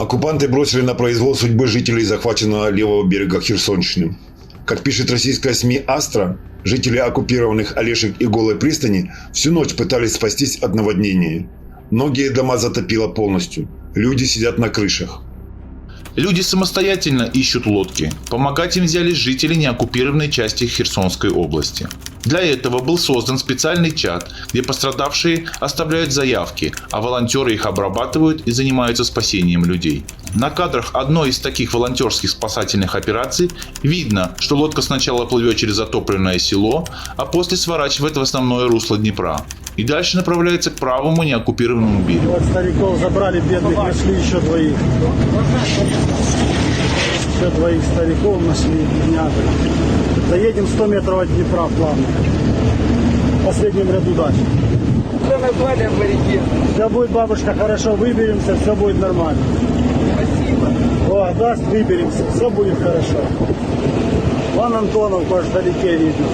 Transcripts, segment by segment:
Оккупанты бросили на произвол судьбы жителей захваченного левого берега Херсонщины. Как пишет российская СМИ «Астра», жители оккупированных Олешек и Голой пристани всю ночь пытались спастись от наводнения. Многие дома затопило полностью. Люди сидят на крышах. Люди самостоятельно ищут лодки. Помогать им взялись жители неоккупированной части Херсонской области. Для этого был создан специальный чат, где пострадавшие оставляют заявки, а волонтеры их обрабатывают и занимаются спасением людей. На кадрах одной из таких волонтерских спасательных операций видно, что лодка сначала плывет через затопленное село, а после сворачивает в основное русло Днепра и дальше направляется к правому неоккупированному берегу. Вот стариков забрали, бедных, нашли еще двоих. Еще двоих стариков нашли, бедняга. Доедем 100 метров от Днепра плавно. В последнем ряду дальше. Что назвали моряки? Все будет, бабушка, хорошо, выберемся, все будет нормально. Спасибо. О, даст, выберемся, все будет хорошо. Ван Антонов, аж вдалеке видно.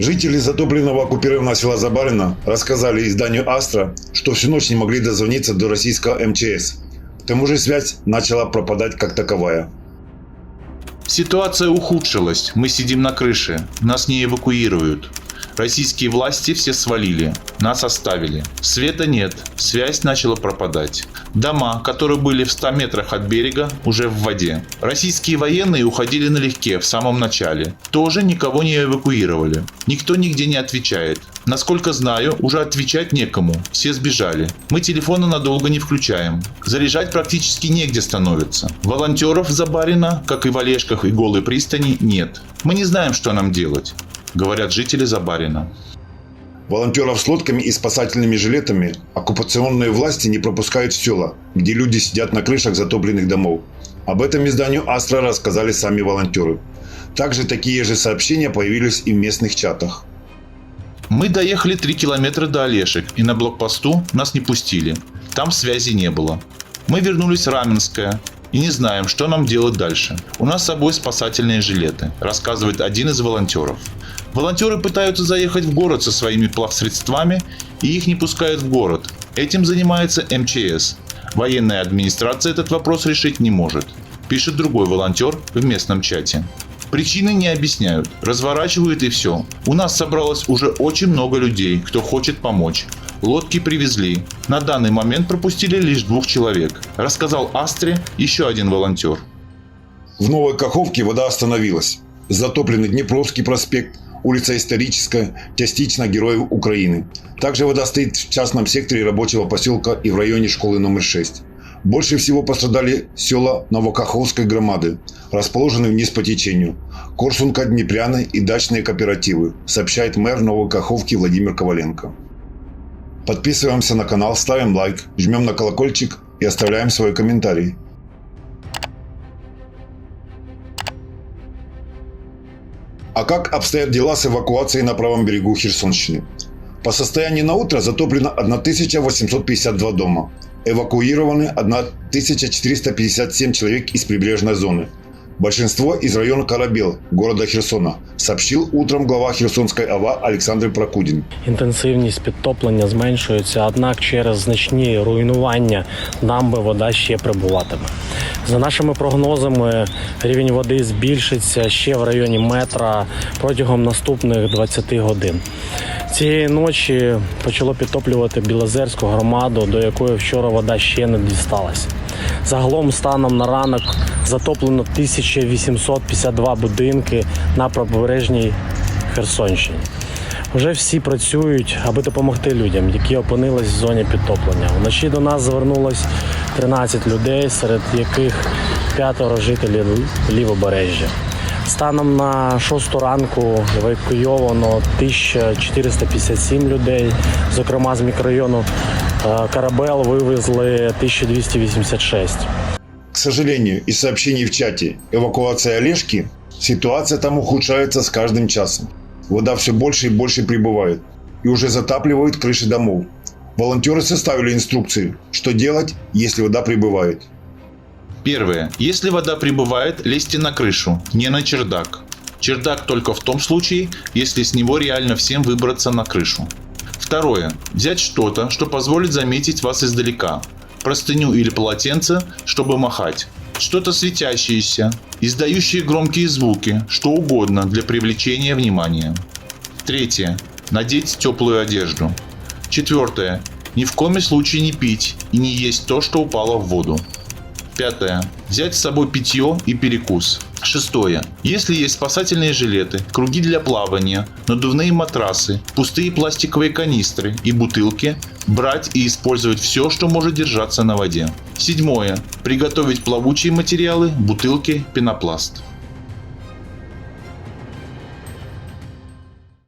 Жители затопленного оккупированного села Забарина рассказали изданию «Астра», что всю ночь не могли дозвониться до российского МЧС. К тому же связь начала пропадать как таковая. Ситуация ухудшилась. Мы сидим на крыше. Нас не эвакуируют. Российские власти все свалили. Нас оставили. Света нет. Связь начала пропадать. Дома, которые были в 100 метрах от берега, уже в воде. Российские военные уходили налегке в самом начале. Тоже никого не эвакуировали. Никто нигде не отвечает. Насколько знаю, уже отвечать некому. Все сбежали. Мы телефоны надолго не включаем. Заряжать практически негде становится. Волонтеров за Барина, как и в Олежках и Голой пристани, нет. Мы не знаем, что нам делать говорят жители Забарина. Волонтеров с лодками и спасательными жилетами оккупационные власти не пропускают в села, где люди сидят на крышах затопленных домов. Об этом изданию «Астра» рассказали сами волонтеры. Также такие же сообщения появились и в местных чатах. Мы доехали 3 километра до Олешек, и на блокпосту нас не пустили. Там связи не было. Мы вернулись в Раменское, и не знаем, что нам делать дальше. У нас с собой спасательные жилеты, рассказывает один из волонтеров. Волонтеры пытаются заехать в город со своими плавсредствами, и их не пускают в город. Этим занимается МЧС. Военная администрация этот вопрос решить не может, пишет другой волонтер в местном чате. Причины не объясняют, разворачивают и все. У нас собралось уже очень много людей, кто хочет помочь. Лодки привезли. На данный момент пропустили лишь двух человек, рассказал Астре еще один волонтер. В Новой Каховке вода остановилась. Затопленный Днепровский проспект, улица Историческая, частично Героев Украины. Также вода стоит в частном секторе рабочего поселка и в районе школы номер 6. Больше всего пострадали села Новокаховской громады, расположенные вниз по течению, Корсунка, Днепряны и дачные кооперативы, сообщает мэр Новой Каховки Владимир Коваленко. Подписываемся на канал, ставим лайк, жмем на колокольчик и оставляем свой комментарий. А как обстоят дела с эвакуацией на правом берегу Херсонщины? По состоянию на утро затоплено 1852 дома. Эвакуированы 1457 человек из прибрежной зоны. Большинство из района Карабел, города Херсона, сообщил утром глава Херсонской ОВА Олександр Прокудін. Інтенсивність підтоплення зменшується, однак через значні руйнування дамби вода ще прибуватиме. За нашими прогнозами, рівень води збільшиться ще в районі метра протягом наступних 20 годин. Цієї ночі почало підтоплювати Білозерську громаду, до якої вчора вода ще не дісталася. Загалом станом на ранок затоплено 1852 будинки на правобережній Херсонщині. Вже всі працюють, аби допомогти людям, які опинились в зоні підтоплення. Вночі до нас звернулось 13 людей, серед яких п'ятеро жителів лівобережжя. Станом на 6 ранку евакуйовано 1457 людей, зокрема з мікрорайону е, Карабел вивезли 1286. К сожалению, из сообщений в чате «Эвакуация Олежки» ситуация там ухудшается с каждым часом. Вода все больше и больше прибывает и уже затапливает крыши домов. Волонтеры составили инструкции, что делать, если вода прибывает. Первое. Если вода прибывает, лезьте на крышу, не на чердак. Чердак только в том случае, если с него реально всем выбраться на крышу. Второе. Взять что-то, что позволит заметить вас издалека. простыню или полотенце, чтобы махать. Что-то светящееся, издающее громкие звуки, что угодно для привлечения внимания. Третье. Надеть теплую одежду. Четвертое. Ни в коем случае не пить и не есть то, что упало в воду. Пятое. Взять с собой питье и перекус. Шестое. Если есть спасательные жилеты, круги для плавания, надувные матрасы, пустые пластиковые канистры и бутылки, брать и использовать все, что может держаться на воде. Седьмое. Приготовить плавучие материалы, бутылки, пенопласт.